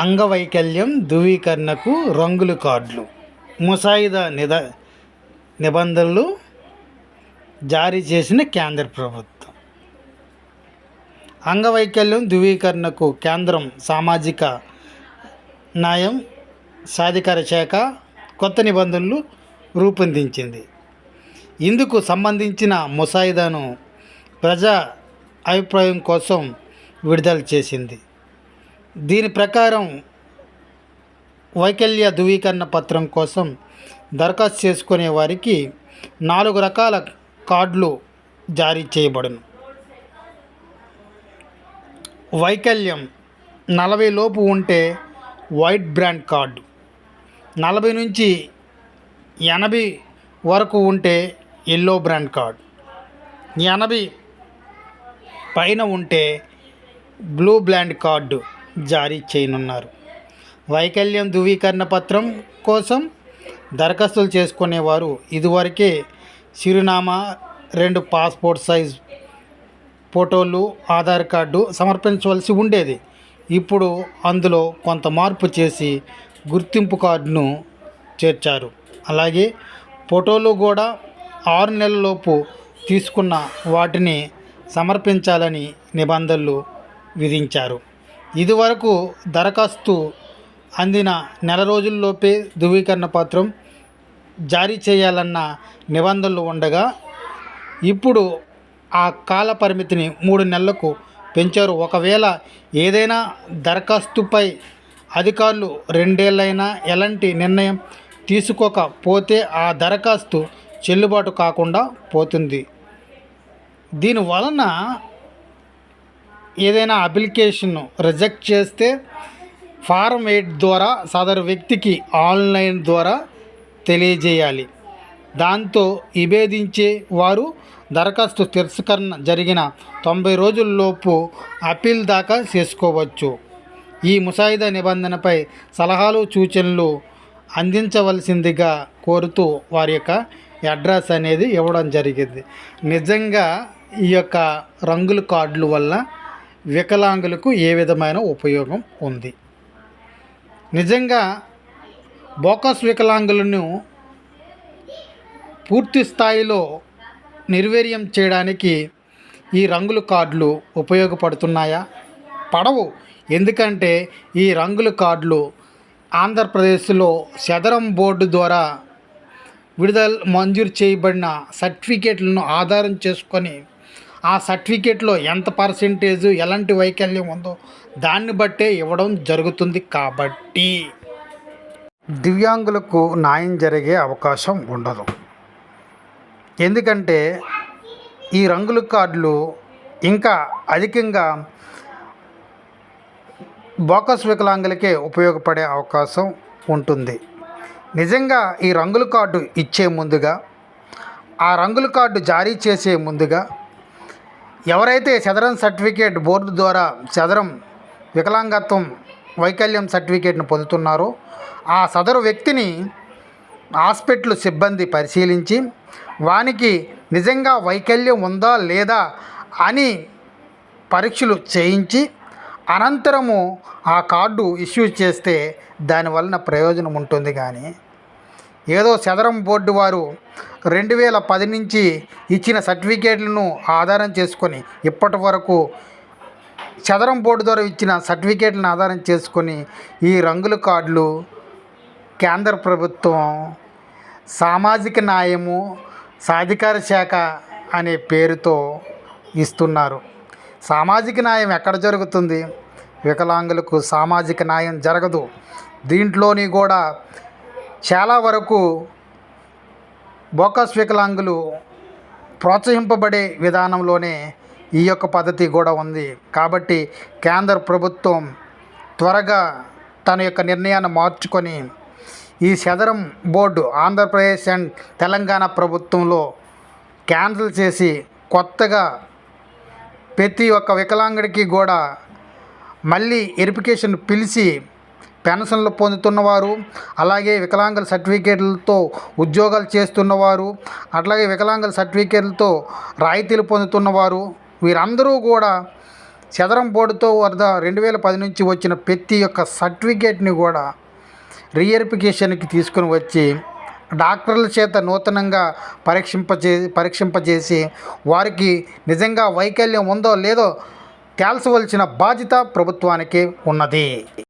అంగవైకల్యం ధృవీకరణకు రంగుల కార్డులు ముసాయిదా నిద నిబంధనలు జారీ చేసిన కేంద్ర ప్రభుత్వం. అంగవైకల్యం ధృవీకరణకు కేంద్రం సామాజిక న్యాయం సాధికార శాఖ కొత్త నిబంధనలు రూపొందించింది. ఇందుకు సంబంధించిన ముసాయిదాను ప్రజా అభిప్రాయం కోసం విడుదల చేసింది. దీని ప్రకారం వైకల్య ధృవీకరణ పత్రం కోసం దరఖాస్తు చేసుకునే వారికి నాలుగు రకాల కార్డులు జారీ చేయబడును. వైకల్యం నలభై లోపు ఉంటే వైట్ బ్రాండ్ కార్డు నలభై నుంచి ఎనభై వరకు ఉంటే ఎల్లో బ్రాండ్ కార్డు ఎనభై పైన ఉంటే బ్లూ బ్రాండ్ కార్డు. జారీ చేయనున్నారు. వైకల్యం ధృవీకరణ పత్రం కోసం దరఖాస్తులు చేసుకునేవారు. ఇదివరకే చిరునామా రెండు పాస్పోర్ట్ సైజ్ ఫోటోలు ఆధార్ కార్డు సమర్పించవలసి ఉండేది. ఇప్పుడు అందులో కొంత మార్పు చేసి గుర్తింపు కార్డును చేర్చారు. అలాగే ఫోటోలు కూడా ఆరు నెలలలోపు తీసుకున్న వాటిని సమర్పించాలని నిబంధనలు విధించారు. ఇదివరకు దరఖాస్తు అందిన నెల రోజుల్లోపే ధృవీకరణ పత్రం జారీ చేయాలన్న నిబంధనలు ఉండగా ఇప్పుడు ఆ కాల పరిమితిని మూడు నెలలకు పెంచారు. ఒకవేళ ఏదైనా దరఖాస్తుపై అధికారులు రెండేళ్ళైనా ఎలాంటి నిర్ణయం తీసుకోకపోతే ఆ దరఖాస్తు చెల్లుబాటు కాకుండా పోతుంది. దీని వలన ఏదైనా అప్లికేషన్ను రిజెక్ట్ చేస్తే ఫారం ఎయిట్ ద్వారా సదరు వ్యక్తికి ఆన్లైన్ ద్వారా తెలియజేయాలి. దాంతో విభేదించే వారు దరఖాస్తు తిరస్కరణ జరిగిన తొంభై రోజుల్లోపు అప్పీల్ దాకా చేసుకోవచ్చు. ఈ ముసాయిదా నిబంధనపై సలహాలు సూచనలు అందించవలసిందిగా కోరుతూ వారి యొక్క అడ్రస్ అనేది ఇవ్వడం జరిగింది. నిజంగా ఈ యొక్క రంగుల కార్డుల వల్ల వికలాంగులకు ఏ విధమైన ఉపయోగం ఉంది? నిజంగా బోకస్ వికలాంగులను పూర్తి స్థాయిలో నిర్వీర్యం చేయడానికి ఈ రంగుల కార్డులు ఉపయోగపడుతున్నాయా? పడవు. ఎందుకంటే ఈ రంగుల కార్డులు ఆంధ్రప్రదేశ్లో సదరం బోర్డు ద్వారా విడుదల మంజూరు చేయబడిన సర్టిఫికేట్లను ఆధారం చేసుకొని ఆ సర్టిఫికేట్లో ఎంత పర్సెంటేజ్ ఎలాంటి వైకల్యం ఉందో దాన్ని బట్టే ఇవ్వడం జరుగుతుంది కాబట్టి. దివ్యాంగులకు న్యాయం జరిగే అవకాశం ఉండదు. ఎందుకంటే ఈ రంగుల కార్డులు ఇంకా అధికంగా బోకస్ వికలాంగులకే ఉపయోగపడే అవకాశం ఉంటుంది. నిజంగా ఈ రంగుల కార్డు ఇచ్చే ముందుగా ఆ రంగుల కార్డు జారీ చేసే ముందుగా ఎవరైతే చదరం సర్టిఫికేట్ బోర్డు ద్వారా చదరం వికలాంగత్వం వైకల్యం సర్టిఫికేట్ను పొందుతున్నారో ఆ సదరు వ్యక్తిని హాస్పిటల్ సిబ్బంది పరిశీలించి వానికి నిజంగా వైకల్యం ఉందా లేదా అని పరీక్షలు చేయించి అనంతరము ఆ కార్డు ఇష్యూ చేస్తే దానివలన ప్రయోజనం ఉంటుంది కానీ ఏదో చదరం బోర్డు వారు రెండు వేల పది నుంచి ఇచ్చిన సర్టిఫికేట్లను ఆధారం చేసుకొని ఇప్పటి వరకు చదరం బోర్డు ద్వారా ఇచ్చిన సర్టిఫికేట్లను ఆధారం చేసుకొని ఈ రంగుల కార్డులు కేంద్ర ప్రభుత్వం సామాజిక న్యాయము సాధికార శాఖ అనే పేరుతో ఇస్తున్నారు. సామాజిక న్యాయం ఎక్కడ జరుగుతుంది? వికలాంగులకు సామాజిక న్యాయం జరగదు. దీంట్లోని కూడా చాలా వరకు బోకస్ వికలాంగులు ప్రోత్సహింపబడే విధానంలోనే ఈ యొక్క పద్ధతి కూడా ఉంది. కాబట్టి కేంద్ర ప్రభుత్వం త్వరగా తన యొక్క నిర్ణయాన్ని మార్చుకొని ఈ సదరం బోర్డు ఆంధ్రప్రదేశ్ అండ్ తెలంగాణ ప్రభుత్వంలో క్యాన్సిల్ చేసి కొత్తగా ప్రతి ఒక్క వికలాంగుడికి కూడా మళ్ళీ వెరిఫికేషన్ పిలిచి పెన్షన్లు పొందుతున్నవారు అలాగే వికలాంగుల సర్టిఫికేట్లతో ఉద్యోగాలు చేస్తున్నవారు అట్లాగే వికలాంగుల సర్టిఫికేట్లతో రాయితీలు పొందుతున్నవారు వీరందరూ కూడా చదరం బోర్డుతో వద్ద రెండు వేల పది నుంచి వచ్చిన ప్రతి ఒక్క సర్టిఫికేట్ని కూడా రీఎరిఫికేషన్కి తీసుకుని వచ్చి డాక్టర్ల చేత నూతనంగా పరీక్షింపజే పరీక్షింపజేసి వారికి నిజంగా వైకల్యం ఉందో లేదో తేల్చవలసిన బాధ్యత ప్రభుత్వానికి ఉన్నది.